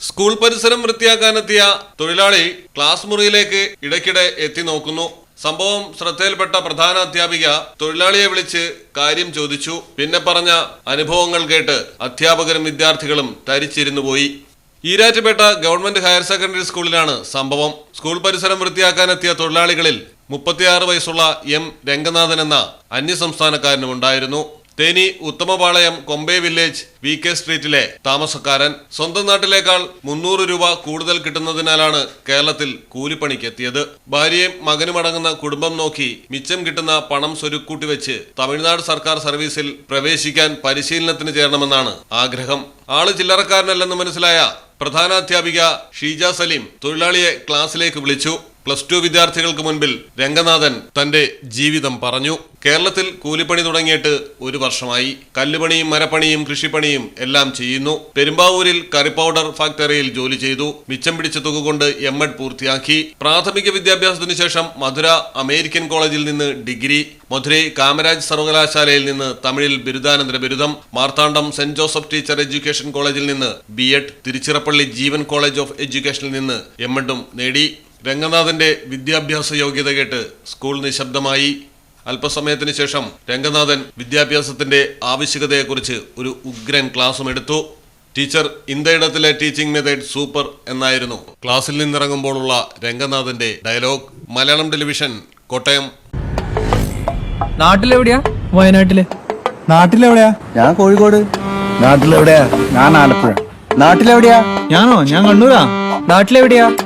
School പരിസരം വൃത്തിയാക്കാനെത്തിയ തൊഴിലാളി class മുറിയിലേക്ക് ഇടയ്ക്കിടെ എത്തി നോക്കുന്നു. സംഭവം ശ്രദ്ധയിൽപ്പെട്ട പ്രധാന അധ്യാപിക തൊഴിലാളിയെ വിളിച്ച് കാര്യം ചോദിച്ചു. പിന്നെ പറഞ്ഞ അനുഭവങ്ങൾ കേട്ട് അധ്യാപകരും വിദ്യാർത്ഥികളും തരിച്ചിരുന്നു പോയി. ഈരാറ്റുപേട്ട ഗവൺമെന്റ് ഹയർ സെക്കൻഡറി സ്കൂളിലാണ് സംഭവം. സ്കൂൾ പരിസരം വൃത്തിയാക്കാനെത്തിയ തൊഴിലാളികളിൽ മുപ്പത്തിയാറ് വയസ്സുള്ള എം രംഗനാഥൻ എന്ന അന്യസംസ്ഥാനക്കാരനും ഉണ്ടായിരുന്നു Theni Uthamapalayam Kombe village V K സ്ട്രീറ്റിലെ താമസക്കാരൻ. സ്വന്തം നാട്ടിലേക്കാൾ മുന്നൂറ് രൂപ കൂടുതൽ കിട്ടുന്നതിനാലാണ് കേരളത്തിൽ കൂലിപ്പണിക്കെത്തിയത്. ഭാര്യയും മകനും അടങ്ങുന്ന കുടുംബം നോക്കി മിച്ചം കിട്ടുന്ന പണം സ്വരുക്കൂട്ടി വെച്ച് തമിഴ്നാട് സർക്കാർ സർവീസിൽ പ്രവേശിക്കാൻ പരിശീലനത്തിന് ചേരണമെന്നാണ് ആഗ്രഹം. ആൾ ചില്ലറക്കാരനല്ലെന്ന് മനസ്സിലായ പ്രധാനാധ്യാപിക ഷീജ സലീം തൊഴിലാളിയെ ക്ലാസ്സിലേക്ക് വിളിച്ചു. പ്ലസ് ടു വിദ്യാർത്ഥികൾക്ക് മുൻപിൽ രംഗനാഥൻ തന്റെ ജീവിതം പറഞ്ഞു. കേരളത്തിൽ കൂലിപ്പണി തുടങ്ങിയിട്ട് ഒരു വർഷമായി. കല്ലുപണിയും മരപ്പണിയും കൃഷിപ്പണിയും എല്ലാം ചെയ്യുന്നു. പെരുമ്പാവൂരിൽ കറി പൗഡർ ഫാക്ടറിയിൽ ജോലി ചെയ്തു. മിച്ചം പിടിച്ച തുക കൊണ്ട് എം എഡ് പൂർത്തിയാക്കി. പ്രാഥമിക വിദ്യാഭ്യാസത്തിന് ശേഷം മധുര അമേരിക്കൻ കോളേജിൽ നിന്ന് ഡിഗ്രി. മധുരൈ കാമരാജ് സർവകലാശാലയിൽ നിന്ന് തമിഴിൽ ബിരുദാനന്തര ബിരുദം. Marthandam saint Joseph teacher education കോളേജിൽ നിന്ന് B Ed. Tiruchirappalli Jeevan college of എഡ്യൂക്കേഷനിൽ നിന്ന് എം എഡും നേടി. രംഗനാഥന്റെ വിദ്യാഭ്യാസ യോഗ്യത കേട്ട് സ്കൂൾ നിശബ്ദമായി. അല്പസമയത്തിന് ശേഷം രംഗനാഥൻ വിദ്യാഭ്യാസത്തിന്റെ ആവശ്യകതയെക്കുറിച്ച് ഒരു ഉഗ്രൻ ക്ലാസും എടുത്തു. ടീച്ചർ ഇന്ത്യയിടത്തിലെ ടീച്ചിങ് മെത്തേഡ് സൂപ്പർ എന്നായിരുന്നു. ക്ലാസ്സിൽ നിന്നിറങ്ങുമ്പോഴുള്ള രംഗനാഥന്റെ ഡയലോഗ് മലയാളം ടെലിവിഷൻ കോട്ടയം. നാട്ടിലെവിടെയാ? വയനാട്ടിലെ. നാട്ടിലെവിടെയാ? ഞാൻ കോഴിക്കോട്. നാട്ടിലെവിടെയാ? ഞാൻ ആലപ്പുഴ. നാട്ടിലെവിടെയാ? ഞാനോ? ഞാൻ കണ്ണൂരാ. നാട്ടിലെവിടെയാ?